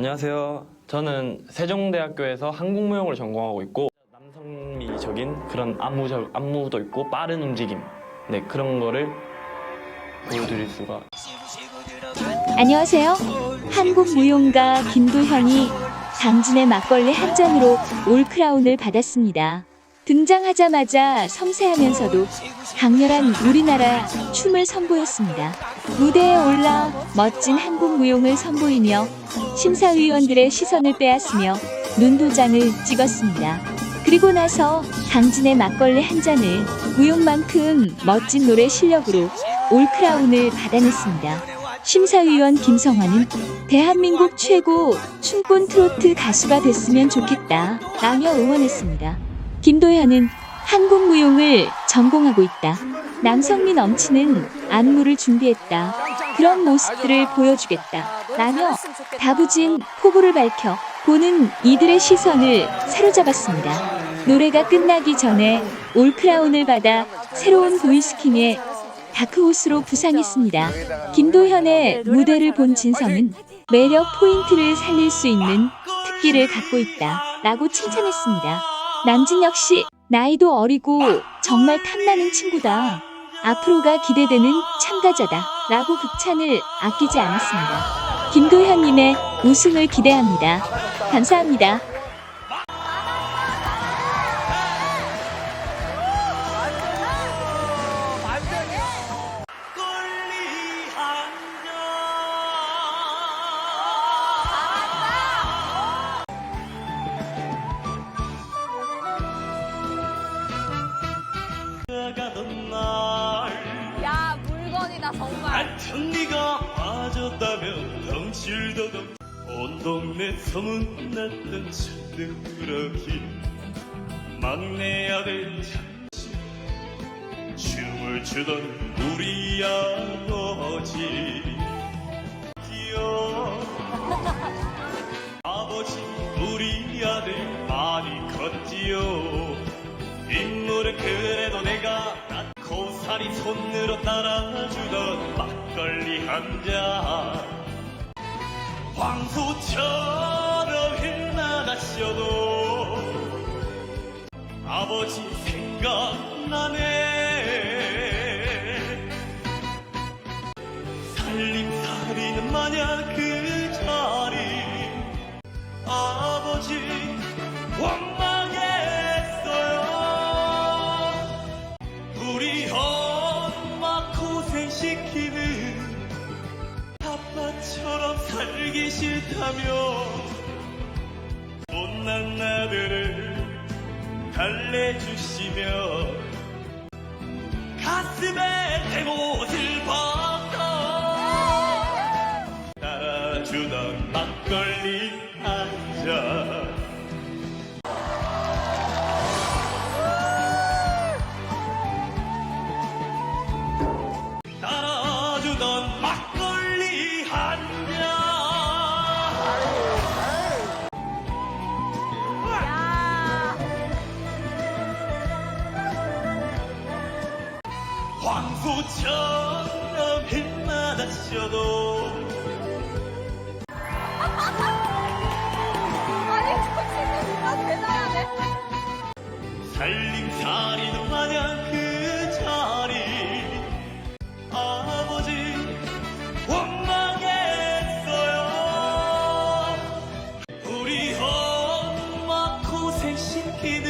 안녕하세요. 저는 세종대학교에서 한국무용을 전공하고 있고 남성미적인 그런 안무적, 안무도 있고 빠른 움직임 네 그런 거를 보여드릴 수가 안녕하세요. 한국 무용가 김도현이 당진의 막걸리 한 잔으로 올크라운을 받았습니다. 등장하자마자 섬세하면서도 강렬한 우리나라 춤을 선보였습니다. 무대에 올라 멋진 한국 무용을 선보이며 심사위원들의 시선을 빼앗으며 눈도장을 찍었습니다. 그리고 나서 당진의 막걸리 한 잔을 무용만큼 멋진 노래 실력으로 올크라운을 받아냈습니다. 심사위원 김성환은 대한민국 최고 춤꾼 트로트 가수가 됐으면 좋겠다 라며 응원했습니다. 김도현은 한국 무용을 전공하고 있다. 남성미 넘치는 안무를 준비했다. 그런 모습들을 보여주겠다. 라며 다부진 포부를 밝혀 보는 이들의 시선을 사로잡았습니다. 노래가 끝나기 전에 올크라운을 받아 새로운 보이스킹의 다크호스로 부상했습니다. 김도현의 무대를 본 진성은 매력 포인트를 살릴 수 있는 특기를 갖고 있다. 라고 칭찬했습니다. 남진 역시 나이도 어리고 정말 탐나는 친구다. 앞으로가 기대되는 참가자다. 라고 극찬을 아끼지 않았습니다. 김도현님의 우승을 기대합니다. 감사합니다. 한참 네가 빠졌다면 덩실도 덩온 동네 소문났던 천둥꾸러기. 막내 아들 잠시 춤을 추던 우리 아버지. 기어 아버지 우리 아들 많이 컸지요 고사리 손으로 따라주던 막걸리 한 잔. 황소처럼 일마다 쉬어도 아버지 생각나네. 살림살이는 마냥 그 자리. 아버지 원 싫다며 못난 나들을 달래주시며 가슴에 대못을 박아! 따라주던 막걸리 힐마다 쉬어도. 아니 저 친구 진짜 대단하네 살림살이는 마냥 그 자리. 아버지 원망했어요. 우리 엄마 고생시키는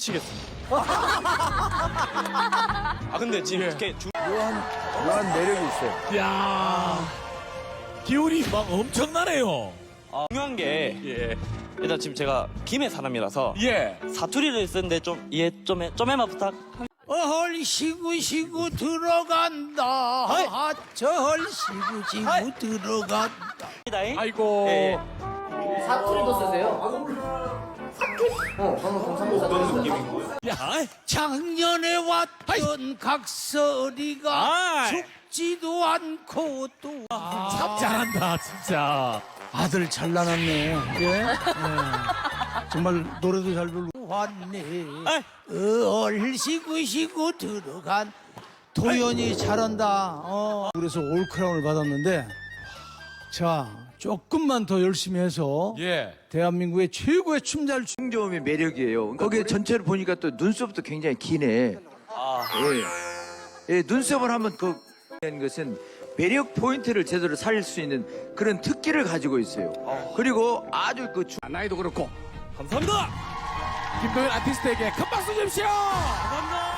치겠습니다. 아 근데 지금 이렇게 중... 묘한 매력이 있어요. 야 기운이 막 엄청나네요. 중요한 게 예. 일단 지금 제가 김해 사람이라서 예. 사투리를 쓰는데 좀 이해 좀, 해, 좀 해만 부탁. 어헐 시구 시구 들어간다 저헐 시구 시구 들어간다 다잉. 아이고. 예, 예. 야, 작년에 왔던 각설이가 아이. 죽지도 않고 또 참 잘한다, 진짜. 아들 잘 나눴네 예? 예. 정말 노래도 잘 부르고 왔네 어헐 시구 시구 들어간 도연이 잘한다 어. 그래서 올크라운을 받았는데 자 조금만 더 열심히 해서 예. 대한민국의 최고의 춤잘 추 풍조음의 매력이에요. 거기 전체를 보니까 또 눈썹도 굉장히 기네. 예. 예, 눈썹을 한번 그 하는 것은 매력 포인트를 제대로 살릴 수 있는 그런 특기를 가지고 있어요. 그리고 아주 그 주- 나이도 그렇고. 감사합니다. 김도현 아티스트에게 큰 박수 주십시오. 감사합니다.